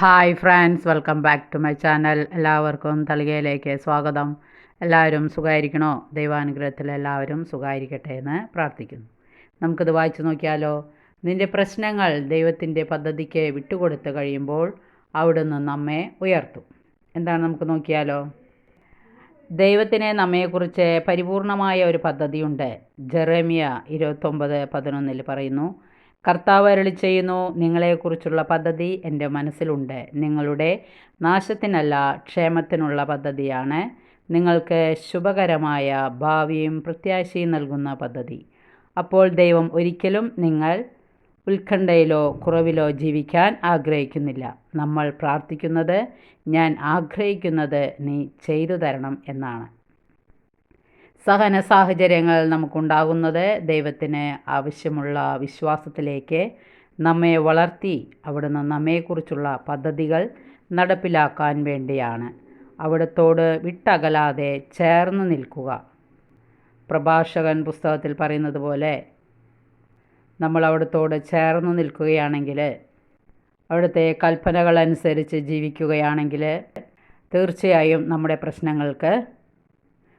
Hi friends welcome back to my channel എല്ലാവർക്കും തളികയിലേക്ക് സ്വാഗതം. എല്ലാവരും സുഖമായിരിക്കണോ ദൈവാനുഗ്രഹത്തിൽ എല്ലാവരും സുഖമായിരിക്കട്ടെ എന്ന് പ്രാർത്ഥിക്കുന്നു. നമുക്കിത് വായിച്ചു നോക്കിയാലോ? നിന്റെ പ്രശ്നങ്ങൾ ദൈവത്തിന്റെ പദ്ധതിക്ക് വിട്ടുകൊടുത്ത് കഴിയുമ്പോൾ അവിടുന്ന് നമ്മെ ഉയർത്തും. എന്താണ് നമുക്ക് നോക്കിയാലോ? ദൈവത്തിന് നമ്മയെക്കുറിച്ച് പരിപൂർണമായ ഒരു പദ്ധതിയുണ്ട്. ജെറേമിയ ഇരുപത്തൊമ്പത് പതിനൊന്നിൽ പറയുന്നു കർത്താവ് അരളി ചെയ്യുന്നു നിങ്ങളെക്കുറിച്ചുള്ള പദ്ധതി എന്റെ മനസ്സിലുണ്ട്. നിങ്ങളുടെ നാശത്തിനല്ല ക്ഷേമത്തിനുള്ള പദ്ധതിയാണ്. നിങ്ങൾക്ക് ശുഭകരമായ ഭാവിയും പ്രത്യാശയും നൽകുന്ന പദ്ധതി. അപ്പോൾ ദൈവം ഒരിക്കലും നിങ്ങൾ ഉത്കണ്ഠയിലോ കുറവിലോ ജീവിക്കാൻ ആഗ്രഹിക്കുന്നില്ല. നമ്മൾ പ്രാർത്ഥിക്കുന്നത് ഞാൻ ആഗ്രഹിക്കുന്നത് നീ ചെയ്തു തരണം എന്നാണ്. സഹന സാഹചര്യങ്ങൾ നമുക്കുണ്ടാകുന്നത് ദൈവത്തിന് ആവശ്യമുള്ള വിശ്വാസത്തിലേക്ക്. നമ്മെ വളർത്തി അവിടുന്ന് നമ്മെക്കുറിച്ചുള്ള പദ്ധതികൾ നടപ്പിലാക്കാൻ വേണ്ടിയാണ്. അവിടത്തോട് വിട്ടകലാതെ ചേർന്ന് നിൽക്കുക. പ്രഭാഷകൻ പുസ്തകത്തിൽ പറയുന്നത് പോലെ നമ്മൾ അവിടത്തോട് ചേർന്ന് നിൽക്കുകയാണെങ്കിൽ അവിടുത്തെ കൽപ്പനകൾ അനുസരിച്ച് ജീവിക്കുകയാണെങ്കിൽ തീർച്ചയായും നമ്മുടെ പ്രശ്നങ്ങൾക്ക്